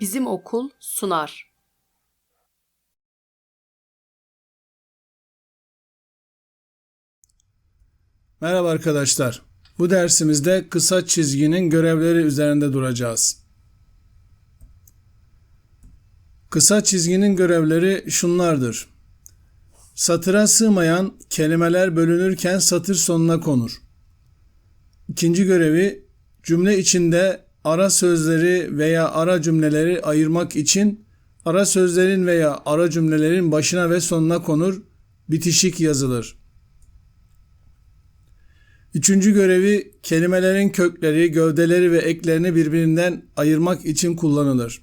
Bizim okul sunar. Merhaba arkadaşlar. Bu dersimizde kısa çizginin görevleri üzerinde duracağız. Kısa çizginin görevleri şunlardır. Satıra sığmayan kelimeler bölünürken satır sonuna konur. İkinci görevi cümle içinde ara sözleri veya ara cümleleri ayırmak için ara sözlerin veya ara cümlelerin başına ve sonuna konur, bitişik yazılır. Üçüncü görevi kelimelerin kökleri, gövdeleri ve eklerini birbirinden ayırmak için kullanılır.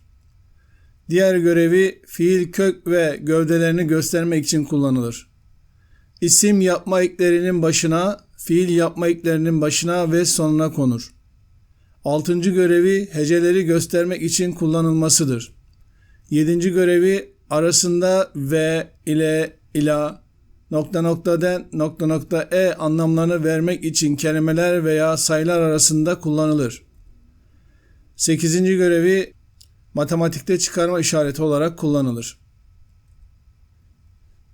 Diğer görevi fiil kök ve gövdelerini göstermek için kullanılır. İsim yapma eklerinin başına, fiil yapma eklerinin başına ve sonuna konur. Altıncı görevi heceleri göstermek için kullanılmasıdır. Yedinci görevi arasında ve ile ila nokta nokta den nokta nokta e anlamlarını vermek için kelimeler veya sayılar arasında kullanılır. Sekizinci görevi matematikte çıkarma işareti olarak kullanılır.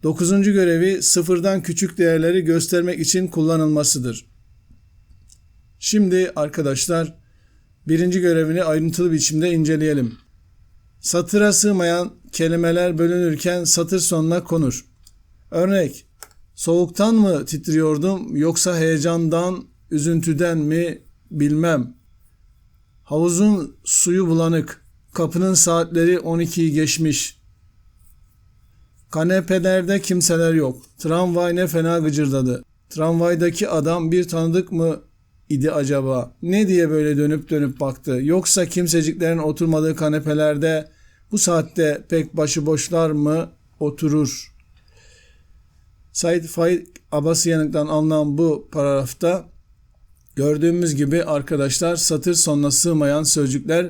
Dokuzuncu görevi sıfırdan küçük değerleri göstermek için kullanılmasıdır. Şimdi arkadaşlar birinci görevini ayrıntılı biçimde inceleyelim. Satıra sığmayan kelimeler bölünürken satır sonuna konur. Örnek Soğuktan mı titriyordum yoksa heyecandan, üzüntüden mi bilmem. Havuzun suyu bulanık. Kapının saatleri 12'yi geçmiş. Kanepelerde kimseler yok. Tramvay ne fena gıcırdadı. Tramvaydaki adam bir tanıdık mı idi acaba? Ne diye böyle dönüp dönüp baktı? Yoksa kimseciklerin oturmadığı kanepelerde bu saatte pek başıboşlar mı oturur?'' Said Faik Abbasiyanık'tan alınan bu paragrafta gördüğümüz gibi arkadaşlar satır sonuna sığmayan sözcükler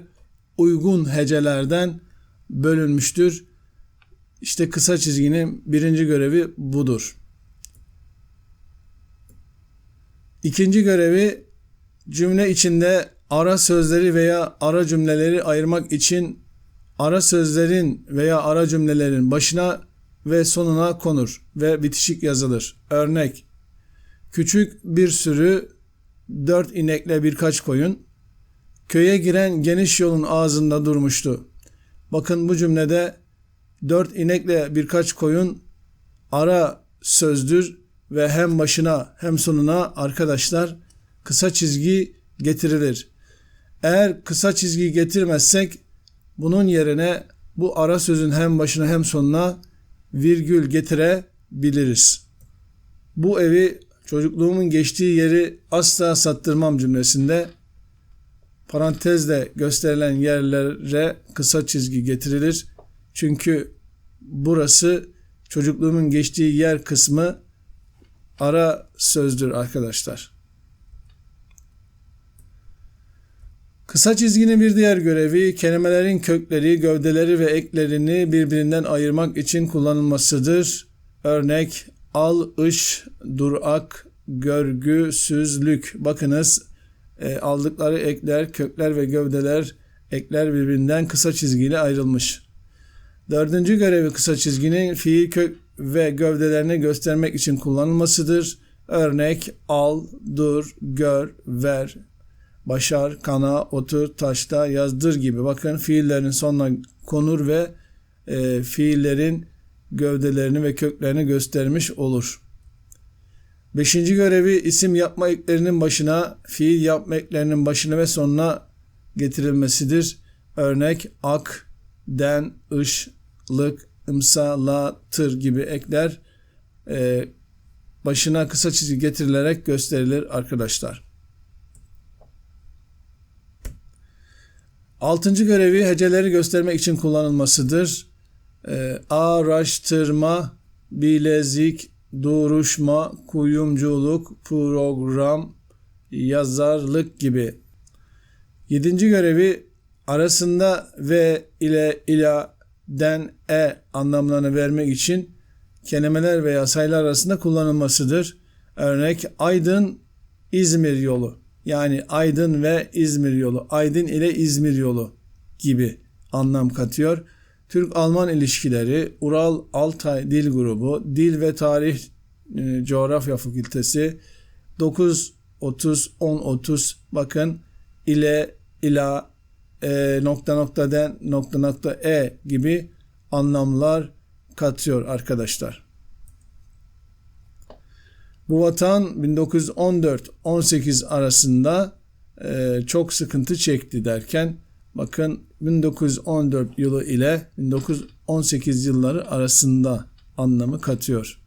uygun hecelerden bölünmüştür. İşte kısa çizginin birinci görevi budur. İkinci görevi cümle içinde ara sözleri veya ara cümleleri ayırmak için ara sözlerin veya ara cümlelerin başına ve sonuna konur ve bitişik yazılır. Örnek Küçük bir sürü dört inekle birkaç koyun köye giren geniş yolun ağzında durmuştu. Bakın bu cümlede dört inekle birkaç koyun ara sözdür ve hem başına hem sonuna arkadaşlar kısa çizgi getirilir. Eğer kısa çizgi getirmezsek bunun yerine bu ara sözün hem başına hem sonuna virgül getirebiliriz. Bu evi çocukluğumun geçtiği yeri asla sattırmam cümlesinde parantezle gösterilen yerlere kısa çizgi getirilir. Çünkü burası çocukluğumun geçtiği yer kısmı ara sözdür arkadaşlar. Kısa çizginin bir diğer görevi kelimelerin kökleri, gövdeleri ve eklerini birbirinden ayırmak için kullanılmasıdır. Örnek al, ış, durak, görgüsüzlük. Bakınız e, aldıkları ekler, kökler ve gövdeler ekler birbirinden kısa çizgiyle ayrılmış. Dördüncü görevi kısa çizginin fiil kök ve gövdelerini göstermek için kullanılmasıdır. Örnek al, dur, gör, ver, başar, kana, otur, taşta, yazdır gibi. Bakın fiillerin sonuna konur ve e, fiillerin gövdelerini ve köklerini göstermiş olur. Beşinci görevi isim yapma eklerinin başına, fiil yapma eklerinin başına ve sonuna getirilmesidir. Örnek ak, den, ış, lık, ımsa, la, tır gibi ekler e, başına kısa çizgi getirilerek gösterilir arkadaşlar. Altıncı görevi heceleri göstermek için kullanılmasıdır. E, araştırma, bilezik, duruşma, kuyumculuk, program, yazarlık gibi. Yedinci görevi arasında ve ile ila den e anlamlarını vermek için kelimeler veya sayılar arasında kullanılmasıdır. Örnek Aydın İzmir yolu. Yani Aydın ve İzmir yolu, Aydın ile İzmir yolu gibi anlam katıyor. Türk-Alman ilişkileri, Ural-Altay Dil Grubu, Dil ve Tarih e, Coğrafya Fakültesi 9 30 10 30 bakın ile ila e, nokta nokta den nokta nokta e gibi anlamlar katıyor arkadaşlar. Bu vatan 1914-18 arasında e, çok sıkıntı çekti derken bakın 1914 yılı ile 1918 yılları arasında anlamı katıyor.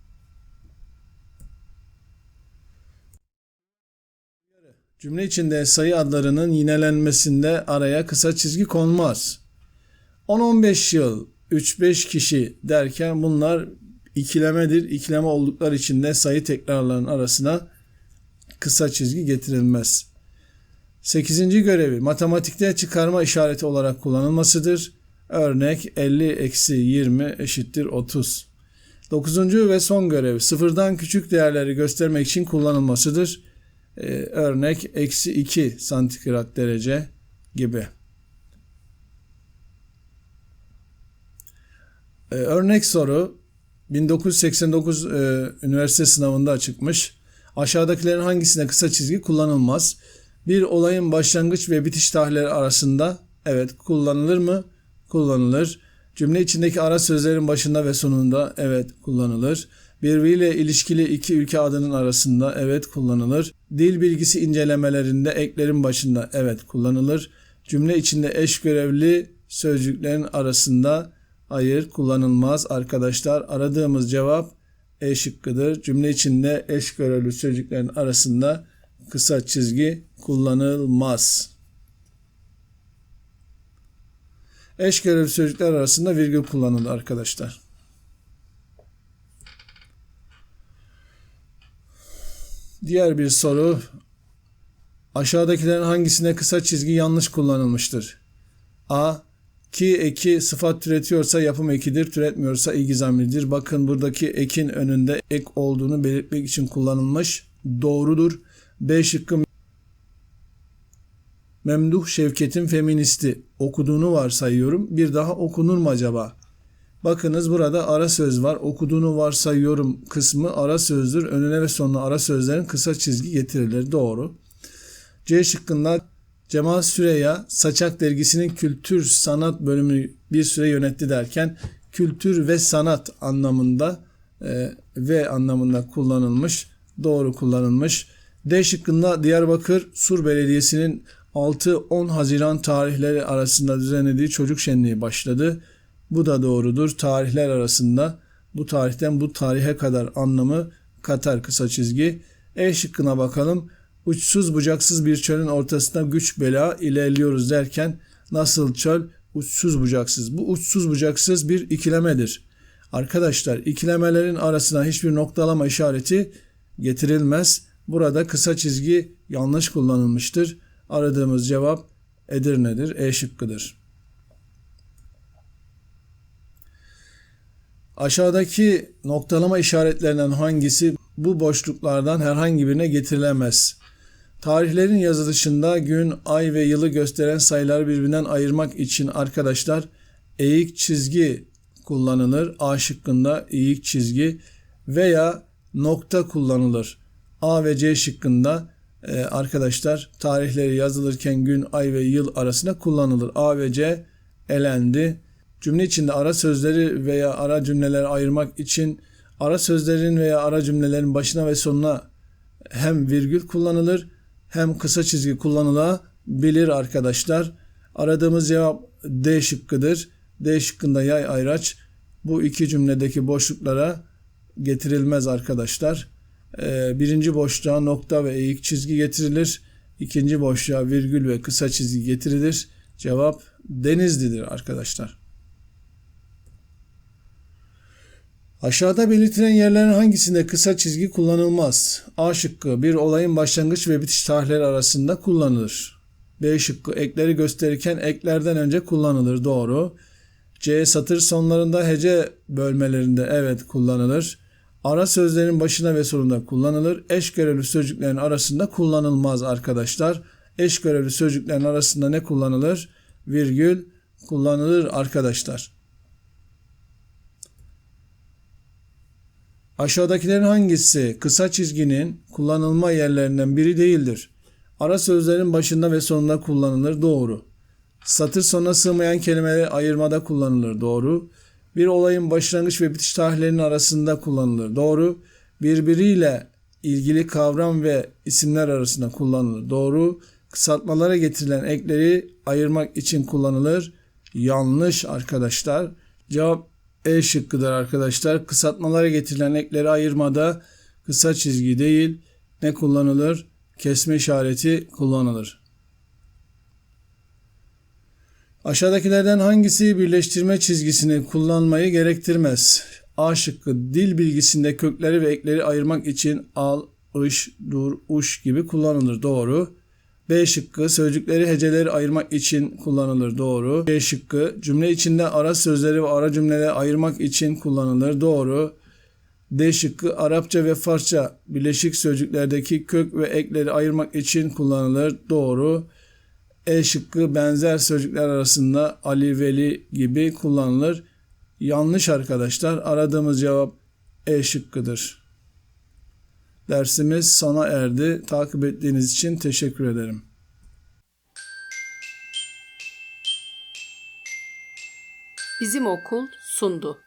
Cümle içinde sayı adlarının yinelenmesinde araya kısa çizgi konmaz. 10-15 yıl, 3-5 kişi derken bunlar ikilemedir. İkileme oldukları için de sayı tekrarlarının arasına kısa çizgi getirilmez. 8. görevi matematikte çıkarma işareti olarak kullanılmasıdır. Örnek 50 eksi 20 eşittir 30. 9. ve son görev sıfırdan küçük değerleri göstermek için kullanılmasıdır. Ee, örnek eksi 2 santigrat derece gibi. Ee, örnek soru 1989 e, üniversite sınavında çıkmış. Aşağıdakilerin hangisinde kısa çizgi kullanılmaz? Bir olayın başlangıç ve bitiş tarihleri arasında evet kullanılır mı? Kullanılır. Cümle içindeki ara sözlerin başında ve sonunda evet kullanılır. Birbiriyle ilişkili iki ülke adının arasında evet kullanılır. Dil bilgisi incelemelerinde eklerin başında evet kullanılır. Cümle içinde eş görevli sözcüklerin arasında hayır kullanılmaz arkadaşlar. Aradığımız cevap E şıkkıdır. Cümle içinde eş görevli sözcüklerin arasında kısa çizgi kullanılmaz. Eş görevli sözcükler arasında virgül kullanılır arkadaşlar. Diğer bir soru. Aşağıdakilerin hangisinde kısa çizgi yanlış kullanılmıştır? A. Ki eki sıfat türetiyorsa yapım ekidir, türetmiyorsa ilgi zamirdir. Bakın buradaki ekin önünde ek olduğunu belirtmek için kullanılmış. Doğrudur. B şıkkı Memduh Şevket'in feministi okuduğunu varsayıyorum. Bir daha okunur mu acaba? Bakınız burada ara söz var. Okuduğunu varsayıyorum kısmı ara sözdür. Önüne ve sonuna ara sözlerin kısa çizgi getirilir. Doğru. C şıkkında Cemal Süreya Saçak dergisinin kültür sanat bölümünü bir süre yönetti derken kültür ve sanat anlamında e, ve anlamında kullanılmış. Doğru kullanılmış. D şıkkında Diyarbakır Sur Belediyesi'nin 6-10 Haziran tarihleri arasında düzenlediği çocuk şenliği başladı. Bu da doğrudur. Tarihler arasında bu tarihten bu tarihe kadar anlamı katar kısa çizgi. E şıkkına bakalım. Uçsuz bucaksız bir çölün ortasında güç bela ilerliyoruz derken nasıl çöl uçsuz bucaksız. Bu uçsuz bucaksız bir ikilemedir. Arkadaşlar ikilemelerin arasına hiçbir noktalama işareti getirilmez. Burada kısa çizgi yanlış kullanılmıştır. Aradığımız cevap Edirne'dir. E şıkkıdır. Aşağıdaki noktalama işaretlerinden hangisi bu boşluklardan herhangi birine getirilemez? Tarihlerin yazılışında gün, ay ve yılı gösteren sayıları birbirinden ayırmak için arkadaşlar eğik çizgi kullanılır. A şıkkında eğik çizgi veya nokta kullanılır. A ve C şıkkında e, arkadaşlar tarihleri yazılırken gün, ay ve yıl arasında kullanılır. A ve C elendi. Cümle içinde ara sözleri veya ara cümleleri ayırmak için ara sözlerin veya ara cümlelerin başına ve sonuna hem virgül kullanılır hem kısa çizgi kullanılabilir arkadaşlar. Aradığımız cevap D şıkkıdır. D şıkkında yay ayraç bu iki cümledeki boşluklara getirilmez arkadaşlar. Ee, birinci boşluğa nokta ve eğik çizgi getirilir. İkinci boşluğa virgül ve kısa çizgi getirilir. Cevap Denizli'dir arkadaşlar. Aşağıda belirtilen yerlerin hangisinde kısa çizgi kullanılmaz? A şıkkı bir olayın başlangıç ve bitiş tarihleri arasında kullanılır. B şıkkı ekleri gösterirken eklerden önce kullanılır. Doğru. C satır sonlarında hece bölmelerinde evet kullanılır. Ara sözlerin başına ve sonunda kullanılır. Eş görevli sözcüklerin arasında kullanılmaz arkadaşlar. Eş görevli sözcüklerin arasında ne kullanılır? Virgül kullanılır arkadaşlar. Aşağıdakilerin hangisi kısa çizginin kullanılma yerlerinden biri değildir? Ara sözlerin başında ve sonunda kullanılır. Doğru. Satır sonuna sığmayan kelimeleri ayırmada kullanılır. Doğru. Bir olayın başlangıç ve bitiş tarihlerinin arasında kullanılır. Doğru. Birbiriyle ilgili kavram ve isimler arasında kullanılır. Doğru. Kısaltmalara getirilen ekleri ayırmak için kullanılır. Yanlış arkadaşlar. Cevap E şıkkıdır arkadaşlar. Kısaltmalara getirilen ekleri ayırmada kısa çizgi değil ne kullanılır? Kesme işareti kullanılır. Aşağıdakilerden hangisi birleştirme çizgisini kullanmayı gerektirmez? A şıkkı dil bilgisinde kökleri ve ekleri ayırmak için al, ış, dur, uş gibi kullanılır. Doğru. B şıkkı sözcükleri heceleri ayırmak için kullanılır. Doğru. C şıkkı cümle içinde ara sözleri ve ara cümleleri ayırmak için kullanılır. Doğru. D şıkkı Arapça ve Farsça birleşik sözcüklerdeki kök ve ekleri ayırmak için kullanılır. Doğru. E şıkkı benzer sözcükler arasında Ali, Veli gibi kullanılır. Yanlış arkadaşlar. Aradığımız cevap E şıkkıdır. Dersimiz sona erdi. Takip ettiğiniz için teşekkür ederim. Bizim okul sundu.